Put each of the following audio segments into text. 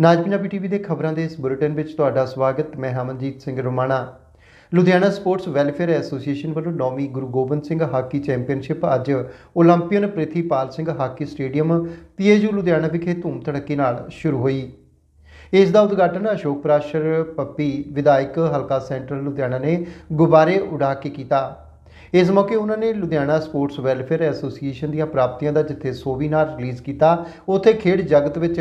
ਨਾਜ Punjabi TV ਦੇ ਖਬਰਾਂ ਦੇ ਇਸ ਬੁਲੇਟਿਨ ਵਿੱਚ ਤੁਹਾਡਾ ਸਵਾਗਤ। ਮੈਂ Hamanjeet Singh Romana. Ludhiana sports welfare association ਵੱਲੋਂ ਨੌਵੀਂ ਗੁਰੂ ਗੋਬਿੰਦ ਸਿੰਘ ਹਾਕੀ ਚੈਂਪੀਅਨਸ਼ਿਪ ਅੱਜ Olympian Prithipal Singh hockey stadium, PAU Ludhiana ਵਿਖੇ ਧੂਮ ਧੜੱਕੇ ਨਾਲ ਸ਼ੁਰੂ ਹੋਈ। ਇਸ ਦਾ ਉਦਘਾਟਨ ਅਸ਼ੋਕ ਪ੍ਰਾਸ਼ਰ, ਪੱਪੀ, ਵਿਧਾਇਕ ਹਲਕਾ ਸੈਂਟਰਲ ਲੁਧਿਆਣਾ ਨੇ ਗੁਬਾਰੇ ਉਡਾ ਕੇ ਕੀਤਾ। ਇਸ ਮੌਕੇ ਉਹਨਾਂ ਨੇ ਲੁਧਿਆਣਾ ਸਪੋਰਟਸ ਵੈਲਫੇਅਰ ਐਸੋਸੀਏਸ਼ਨ ਦੀਆਂ ਪ੍ਰਾਪਤੀਆਂ ਦਾ ਜਿੱਥੇ ਸੋਵੀਨਾਰ ਰਿਲੀਜ਼ ਕੀਤਾ, ਉੱਥੇ ਖੇਡ ਜਗਤ ਵਿੱਚ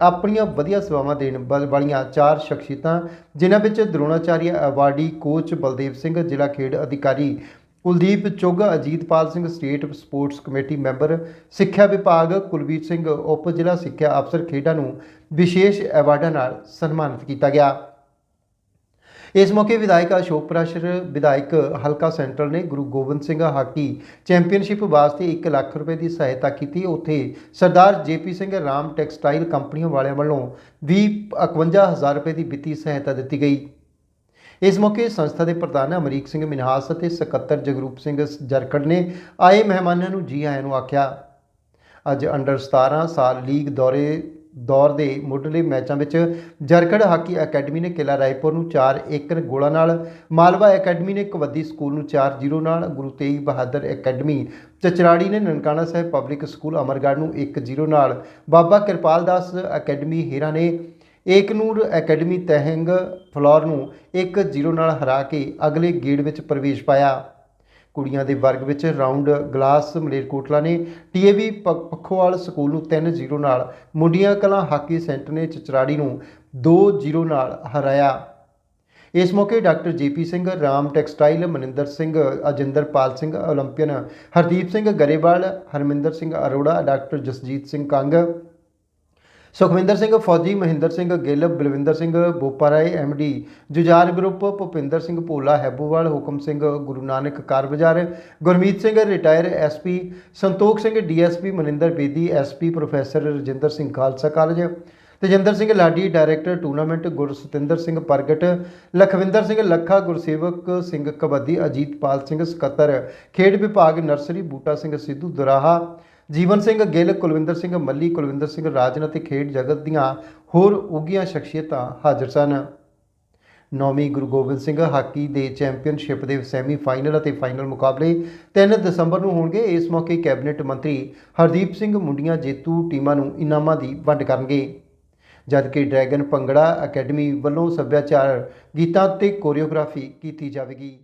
ਆਪਣੀਆਂ ਵਧੀਆ ਸੇਵਾਵਾਂ ਦੇਣ ਵਾ- ਵਾਲੀਆਂ ਚਾਰ ਸ਼ਖਸੀਅਤਾਂ, ਜਿਨ੍ਹਾਂ ਵਿੱਚ ਦਰੋਣਾਚਾਰੀਆ ਅਵਾਰਡੀ ਕੋਚ ਬਲਦੇਵ ਸਿੰਘ, ਜ਼ਿਲ੍ਹਾ ਖੇਡ ਅਧਿਕਾਰੀ Kuldeep Chugg, Ajitpal Singh state sports committee member, ਸਿੱਖਿਆ ਵਿਭਾਗ ਕੁਲਵੀਰ ਸਿੰਘ, ਉਪ ਜ਼ਿਲ੍ਹਾ ਸਿੱਖਿਆ ਅਫਸਰ ਖੇਡਾਂ ਨੂੰ ਵਿਸ਼ੇਸ਼ ਐਵਾਰਡਾਂ ਨਾਲ ਸਨਮਾਨਿਤ ਕੀਤਾ ਗਿਆ। ਇਸ ਮੌਕੇ ਵਿਧਾਇਕ ਅਸ਼ੋਕ ਪ੍ਰਸ਼ਰ, ਵਿਧਾਇਕ ਹਲਕਾ ਸੈਂਟਰਲ ਨੇ ਗੁਰੂ ਗੋਬਿੰਦ ਸਿੰਘ ਹਾਕੀ ਚੈਂਪੀਅਨਸ਼ਿਪ ਵਾਸਤੇ 1 ਲੱਖ ਰੁਪਏ ਦੀ ਸਹਾਇਤਾ ਕੀਤੀ। ਉੱਥੇ ਸਰਦਾਰ ਜੇਪੀ ਸਿੰਘ ਰਾਮ ਟੈਕਸਟਾਈਲ ਕੰਪਨੀਆਂ ਵਾਲਿਆਂ ਵੱਲੋਂ 20 51000 ਰੁਪਏ ਦੀ ਵਿੱਤੀ ਸਹਾਇਤਾ ਦਿੱਤੀ ਗਈ। ਇਸ ਮੌਕੇ ਸੰਸਥਾ ਦੇ ਪ੍ਰਧਾਨ ਅਮਰੀਕ ਸਿੰਘ ਮਿਨਹਾਸ ਅਤੇ ਸਕੱਤਰ ਜਗਰੂਪ ਸਿੰਘ ਜਰਕੜ ਨੇ ਆਏ ਮਹਿਮਾਨਾਂ ਨੂੰ ਜੀ ਆਇਆਂ ਨੂੰ ਆਖਿਆ। ਅੱਜ ਅੰਡਰ 17 ਸਾਲ ਲੀਗ ਦੌਰੇ ਦੌਰ ਦੇ ਮੁੱਢਲੇ ਮੈਚਾਂ ਵਿੱਚ ਜਰਕੜ ਹਾਕੀ ਅਕੈਡਮੀ ਨੇ ਕਿਲਾ ਰਾਏਪੁਰ ਨੂੰ 4-1 ਗੋਲਾਂ ਨਾਲ, ਮਾਲਵਾ ਅਕੈਡਮੀ ਨੇ ਕਬੱਡੀ ਸਕੂਲ ਨੂੰ 4-0 ਨਾਲ, ਗੁਰੂ ਤੇਗ ਬਹਾਦਰ ਅਕੈਡਮੀ, ਚਚਰਾੜੀ ਨੇ ਨਨਕਾਣਾ ਸਾਹਿਬ ਪਬਲਿਕ ਸਕੂਲ ਅਮਰਗੜ੍ਹ ਨੂੰ 1-0 ਨਾਲ, ਬਾਬਾ ਕਿਰਪਾਲ ਦਾਸ ਅਕੈਡਮੀ ਹੀਰਾ ਨੇ ਏਕਨੂਰ ਅਕੈਡਮੀ ਤਹਿੰਗ ਫਲੋਰ ਨੂੰ 1-0 ਨਾਲ ਹਰਾ ਕੇ ਅਗਲੇ ਗੇੜ ਵਿੱਚ ਪ੍ਰਵੇਸ਼ ਪਾਇਆ। ਕੁੜੀਆਂ ਦੇ ਵਰਗ ਵਿੱਚ ਰਾਉਂਡ ਗਲਾਸ ਮਲੇਰਕੋਟਲਾ ਨੇ ਟੀਏਵੀ ਪੱਖੋਵਾਲ ਸਕੂਲ ਨੂੰ 3-0 ਨਾਲ, ਮੁੰਡੀਆਂ ਕਲਾਂ ਹਾਕੀ ਸੈਂਟਰ ਨੇ ਚਚਰਾੜੀ ਨੂੰ 2-0 ਨਾਲ ਹਰਾਇਆ। ਇਸ ਮੌਕੇ doctor GP Singh, Ram textile, Maninder Singh, Ajinderpal Singh, Olympian Hardeep Singh Grewal, Harminder Singh Arora, doctor Jasjit Singh Kang Sukhwinder Singh Fauji, Mahinder Singh Gill, Balwinder Singh Bopparai MD Jujhar group, Bhupinder Singh Bhola, Haibowal, Hukam Singh Guru Nanak car Bazaar, Gurmeet Singh retire SP Santokh Singh DSP Maninder Bedi SP professor Rajinder Singh Khalsa college, Tejinder Singh Laddi, director tournament Gursatinder Singh Pargat, Lakhwinder Singh Lakha, Gursewak Singh kabaddi, Ajitpal Singh ਸਕੱਤਰ, ਖੇਡ ਵਿਭਾਗ nursery, ਬੂਟਾ ਸਿੰਘ ਸਿੱਧੂ ਦੁਰਾਹਾ ਜੀਵਨ ਸਿੰਘ ਗਿੱਲ, ਕੁਲਵਿੰਦਰ ਸਿੰਘ ਮੱਲੀ, ਕੁਲਵਿੰਦਰ ਸਿੰਘ ਰਾਜਨ ਅਤੇ ਖੇਡ ਜਗਤ ਦੀਆਂ ਹੋਰ ਉੱਘੀਆਂ ਸ਼ਖਸੀਅਤਾਂ ਹਾਜ਼ਰ ਸਨ। ਨੌਵੀਂ ਗੁਰੂ ਗੋਬਿੰਦ ਸਿੰਘ ਹਾਕੀ ਦੇ ਚੈਂਪੀਅਨਸ਼ਿਪ ਦੇ ਸੈਮੀ ਫਾਈਨਲ ਅਤੇ ਫਾਈਨਲ ਮੁਕਾਬਲੇ 3 ਦਸੰਬਰ ਨੂੰ ਹੋਣਗੇ। ਇਸ ਮੌਕੇ ਕੈਬਨਿਟ ਮੰਤਰੀ ਹਰਦੀਪ ਸਿੰਘ ਮੁੰਡੀਆਂ ਜੇਤੂ ਟੀਮਾਂ ਨੂੰ ਇਨਾਮਾਂ ਦੀ ਵੰਡ ਕਰਨਗੇ। ਜਦਕਿ ਡਰੈਗਨ ਭੰਗੜਾ ਅਕੈਡਮੀ ਵੱਲੋਂ ਸੱਭਿਆਚਾਰ ਗੀਤਾਂ ਤੇ ਕੋਰੀਓਗ੍ਰਾਫੀ ਕੀਤੀ ਜਾਵੇਗੀ।